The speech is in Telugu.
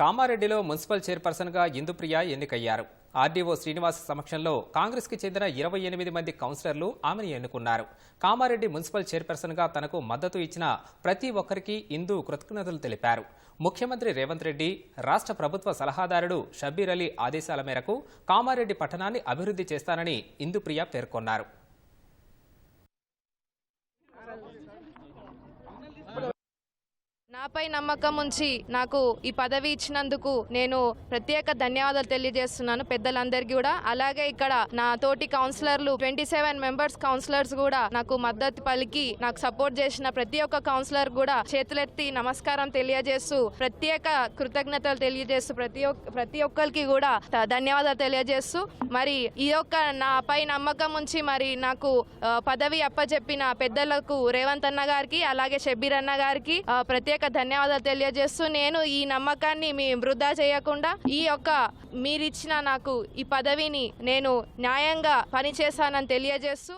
కామారెడ్డిలో మున్సిపల్ చైర్పర్సన్గా ఇందుప్రియ ఎన్నికయ్యారు. ఆర్డీఓ శ్రీనివాస్ సమక్షంలో కాంగ్రెస్కి చెందిన ఇరవై ఎనిమిది మంది కౌన్సిలర్లు ఆమెను ఎన్నుకున్నారు. కామారెడ్డి మున్సిపల్ చైర్పర్సన్గా తనకు మద్దతు ఇచ్చిన ప్రతి ఒక్కరికి ఇందు కృతజ్ఞతలు తెలిపారు. ముఖ్యమంత్రి రేవంత్ రెడ్డి రాష్ట్ర ప్రభుత్వ సలహాదారుడు షబ్బీర్ అలీ ఆదేశాల మేరకు కామారెడ్డి పట్టణాన్ని అభివృద్ధి చేస్తానని ఇందుప్రియ పేర్కొన్నారు. నాపై నమ్మకం ఉంచి నాకు ఈ పదవి ఇచ్చినందుకు నేను ప్రత్యేక ధన్యవాదాలు తెలియజేస్తున్నాను పెద్దలందరికీ కూడా. అలాగే ఇక్కడ నా తోటి కౌన్సిలర్లు ట్వంటీ సెవెన్ మెంబర్స్ కౌన్సిలర్స్ కూడా నాకు మద్దతు పలికి నాకు సపోర్ట్ చేసిన ప్రతి ఒక్క కౌన్సిలర్ కూడా చేతులెత్తి నమస్కారం తెలియజేస్తూ ప్రత్యేక కృతజ్ఞతలు తెలియజేస్తూ ప్రతి ఒక్క ప్రతి ఒక్కరికి కూడా ధన్యవాదాలు తెలియజేస్తూ మరి ఈ యొక్క నాపై నమ్మకం ఉంచి మరి నాకు పదవి అప్పచెప్పిన పెద్దలకు రేవంత్ అన్న గారికి అలాగే షబ్బీర్ అన్న గారికి ప్రత్యేక ధన్యవాదాలు తెలియజేస్తూ నేను ఈ నమ్మకాన్ని మీ వృధా చేయకుండా ఈ యొక్క మీరిచ్చిన నాకు ఈ పదవిని నేను న్యాయంగా పనిచేశానని తెలియజేస్తూ